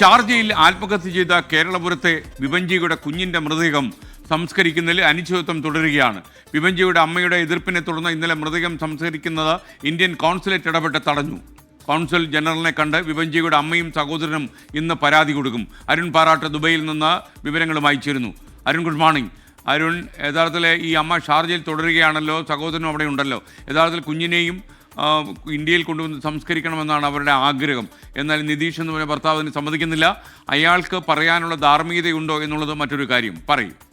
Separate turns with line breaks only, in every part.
ഷാർജയിൽ ആത്മഹത്യ ചെയ്ത കേരളപുരത്തെ വിഭഞ്ചിയുടെ കുഞ്ഞിന്റെ മൃതദേഹം സംസ്കരിക്കുന്നതിൽ അനിശ്ചിതത്വം തുടരുകയാണ്. വിഭഞ്ചിയുടെ അമ്മയുടെ എതിർപ്പിനെ തുടർന്ന് ഇന്നലെ മൃതദേഹം സംസ്കരിക്കുന്നത് ഇന്ത്യൻ കോൺസുലേറ്റ് ഇടപെട്ട് തടഞ്ഞു. കോൺസുൽ ജനറലിനെ കണ്ട് വിഭഞ്ചിയുടെ അമ്മയും സഹോദരനും ഇന്ന് പരാതി കൊടുക്കും. അരുൺ പാറാട്ട് ദുബൈയിൽ നിന്ന് വിവരങ്ങളുമായി ചേരുന്നു. Arun good morning. അരുൺ യഥാർത്ഥത്തിൽ ഈ അമ്മ ഷാർജയിൽ തുടരുകയാണല്ലോ? സഹോദരനും അവിടെ ഉണ്ടല്ലോ. യഥാർത്ഥത്തിൽ കുഞ്ഞിനെയും ഇന്ത്യയിൽ കൊണ്ടുവന്ന് സംസ്കരിക്കണമെന്നാണ് അവരുടെ ആഗ്രഹം. എന്നാൽ നിതീഷ് എന്ന് പറഞ്ഞ ഭർത്താവ് അതിന് സമ്മതിക്കുന്നില്ല. അയാൾക്ക് പറയാനുള്ള ധാർമ്മികതയുണ്ടോ എന്നുള്ളത് മറ്റൊരു കാര്യം. പറയും.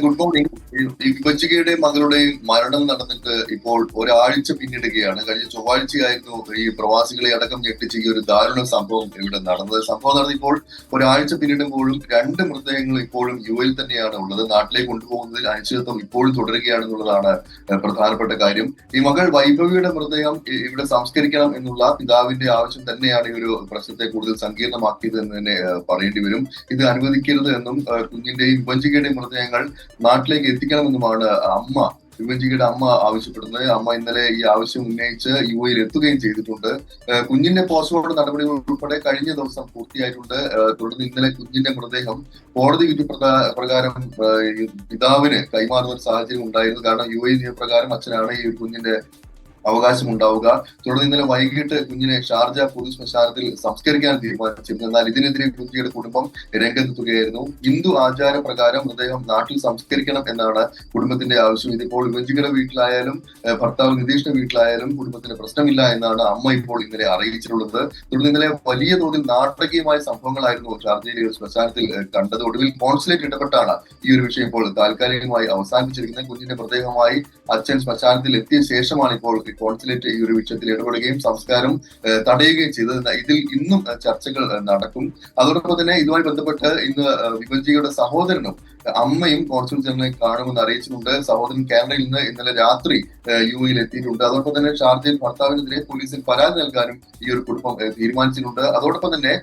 Good morning. ഈ വിഭജികയുടെ മകളുടെയും മരണം നടന്നിട്ട് ഇപ്പോൾ ഒരാഴ്ച പിന്നിടുകയാണ്. കഴിഞ്ഞ ചൊവ്വാഴ്ചയായിരുന്നു ഈ പ്രവാസികളെ അടക്കം ഞെട്ടിച്ച ഈ ഒരു ദാരുണ സംഭവം ഇവിടെ നടന്നത്. സംഭവം നടന്നിപ്പോൾ ഒരാഴ്ച പിന്നിടുമ്പോഴും രണ്ട് മൃതദേഹങ്ങൾ ഇപ്പോഴും യു എയിൽ തന്നെയാണ് ഉള്ളത്. നാട്ടിലേക്ക് കൊണ്ടുപോകുന്നതിൽ അനിശ്ചിതത്വം ഇപ്പോഴും തുടരുകയാണെന്നുള്ളതാണ് പ്രധാനപ്പെട്ട കാര്യം. ഈ മകൾ വൈഭവിയുടെ മൃതദേഹം ഇവിടെ സംസ്കരിക്കണം എന്നുള്ള പിതാവിന്റെ ആവശ്യം തന്നെയാണ് ഈ ഒരു പ്രശ്നത്തെ കൂടുതൽ സങ്കീർണമാക്കിയത് എന്ന് തന്നെ പറയേണ്ടി വരും. ഇത് അനുവദിക്കരുത് എന്നും കുഞ്ഞിന്റെയും വിഭജികയുടെയും മൃതദേഹങ്ങൾ നാട്ടിലേക്ക് എത്തിക്കണമെന്നുമാണ് അമ്മ. വിഭജികയുടെ അമ്മ ആവശ്യപ്പെടുന്നത്. അമ്മ ഇന്നലെ ഈ ആവശ്യം ഉന്നയിച്ച് യു എയിൽ എത്തുകയും ചെയ്തിട്ടുണ്ട്. കുഞ്ഞിന്റെ പോസ്റ്റ്മോർട്ടം നടപടികൾ ഉൾപ്പെടെ കഴിഞ്ഞ ദിവസം പൂർത്തിയായിട്ടുണ്ട്. തുടർന്ന് ഇന്നലെ കുഞ്ഞിന്റെ മൃതദേഹം കോടതി വിധി പ്രകാ- പ്രകാരം പിതാവിന് കൈമാറുന്ന ഒരു സാഹചര്യം ഉണ്ടായിരുന്നു. കാരണം യു എ നിയമപ്രകാരം അച്ഛനാണ് ഈ കുഞ്ഞിന്റെ അവകാശം ഉണ്ടാവുക തുടർന്ന് ഇന്നലെ വൈകിട്ട് കുഞ്ഞിനെ ഷാർജ പൊതു ശ്മശാനത്തിൽ സംസ്കരിക്കാൻ തീരുമാനിച്ചിരുന്നു എന്നാൽ ഇതിനെതിരെ കുഞ്ഞിയുടെ കുടുംബം രംഗത്തെത്തുകയായിരുന്നു ഹിന്ദു ആചാര പ്രകാരം അദ്ദേഹം നാട്ടിൽ സംസ്കരിക്കണം എന്നാണ് കുടുംബത്തിന്റെ ആവശ്യം. ഇതിപ്പോൾ വിഭജികളുടെ വീട്ടിലായാലും ഭർത്താവ് നിതീഷിന്റെ വീട്ടിലായാലും കുടുംബത്തിന് പ്രശ്നമില്ല എന്നാണ് അമ്മ ഇപ്പോൾ ഇന്നലെ അറിയിച്ചിട്ടുള്ളത്. തുടർന്ന് ഇന്നലെ വലിയ തോതിൽ നാടകീയമായ സംഭവങ്ങളായിരുന്നു ഷാർജയിലെ ഒരു ശ്മശാനത്തിൽ കണ്ടത്. ഒടുവിൽ കോൺസുലേറ്റ് ഇടപെട്ടാണ് ഈ ഒരു വിഷയം ഇപ്പോൾ താൽക്കാലികമായി അവസാനിപ്പിച്ചിരിക്കുന്നത്. കുഞ്ഞിന്റെ മൃതദേഹമായി അച്ഛൻ ശ്മശാനത്തിൽ എത്തിയ ശേഷമാണ് ഇപ്പോൾ ഈ കോൺസുലേറ്റ് ഈ ഒരു വിഷയത്തിൽ ഇടപെടുകയും സംസ്കാരം തടയുകയും ചെയ്തത് ഇതിൽ ഇന്നും ചർച്ചകൾ നടക്കും. അതോടൊപ്പം തന്നെ ഇതുമായി ബന്ധപ്പെട്ട് ഇന്ന് വിഭജിയുടെ സഹോദരനും അമ്മയും കോൺസുൽ ജനറലിനെ കാണുമെന്ന് അറിയിച്ചിട്ടുണ്ട്. സഹോദരൻ കാനഡയിൽ നിന്ന് ഇന്നലെ രാത്രി യു എയിൽ എത്തിയിട്ടുണ്ട്. അതോടൊപ്പം തന്നെ ഷാർജയിൽ ഭർത്താവിനെതിരെ പോലീസിൽ പരാതി നൽകാനും ഈ ഒരു കുടുംബം തീരുമാനിച്ചിട്ടുണ്ട്. അതോടൊപ്പം തന്നെ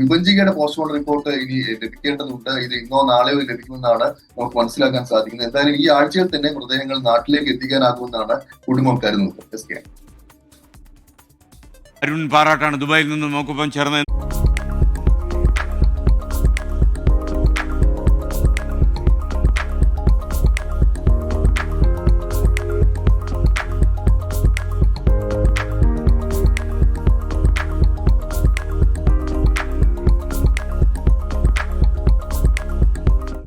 വിഭജികയുടെ പോസ്റ്റ്മോർട്ടം റിപ്പോർട്ട് ഇനി ലഭിക്കേണ്ടതുണ്ട്. ഇത് ഇന്നോ നാളെയോ ലഭിക്കുമെന്നാണ് നമുക്ക് മനസ്സിലാക്കാൻ സാധിക്കുന്നത്. എന്തായാലും ഈ ആഴ്ചയിൽ തന്നെ മൃതദേഹങ്ങൾ നാട്ടിലേക്ക് എത്തിക്കാനാകുമെന്നാണ് കുടുംബം കരുതുന്നത്.
അരുൺ പാറാട്ടാണ് ദുബായിൽ നിന്ന്. നമുക്കൊപ്പം ചേർന്ന്